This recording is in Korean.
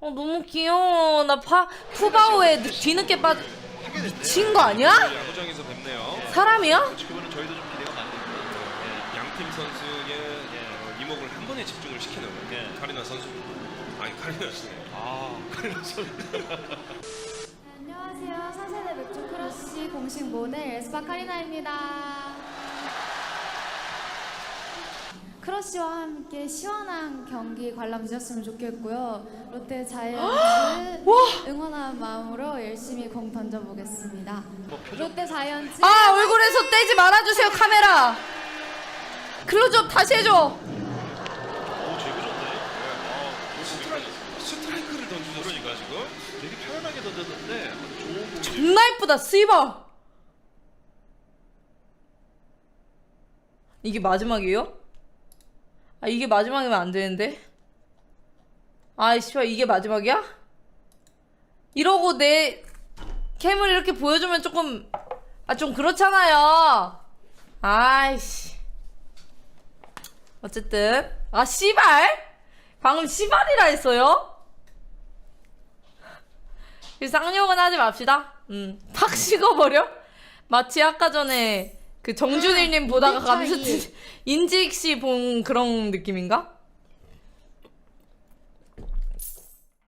어 너무 귀여워. 나 파, 푸바오에 늦- 뒤늦게 빠 하게 됐네요. 미친 거 아니야? 야구장에서 뵙네요. 사람이야? 어떻게 보면 저희도 좀 기대가 많이 됩니다. 예, 양팀 선수의 예, 이목을 한 번에 집중을 시키는 예, 카리나 선수. 아니 카리나 씨. 아 카리나 선수. 안녕하세요. 4세대 맥주 크러쉬 공식 모델 에스파 카리나입니다. 크러쉬와 함께 시원한 경기 관람 주셨으면 좋겠고요. 롯데 자이언츠 응원하는 마음으로 열심히 공 던져보겠습니다. 롯데 자이언츠 아 얼굴에서 떼지 말아주세요 카메라. 클로즈업 다시 해줘. 오 제구 좋네. 어, 스트라이크 스트라이크를 던지셨으니까 지금 되게 편안하게 던졌는데 좋은 공이 존나 이쁘다 씨발. 이게 마지막이에요? 아 이게 마지막이면 안 되는데. 아이 씨발 이게 마지막이야? 이러고 내 캠을 이렇게 보여주면 조금 아 좀 그렇잖아요. 아이씨. 어쨌든 아 씨발 방금 씨발이라 했어요? 이 쌍욕은 하지 맙시다. 음, 팍 식어버려? 마치 아까 전에 그 정준일님 보다가 감스트 인직 씨본 그런 느낌인가?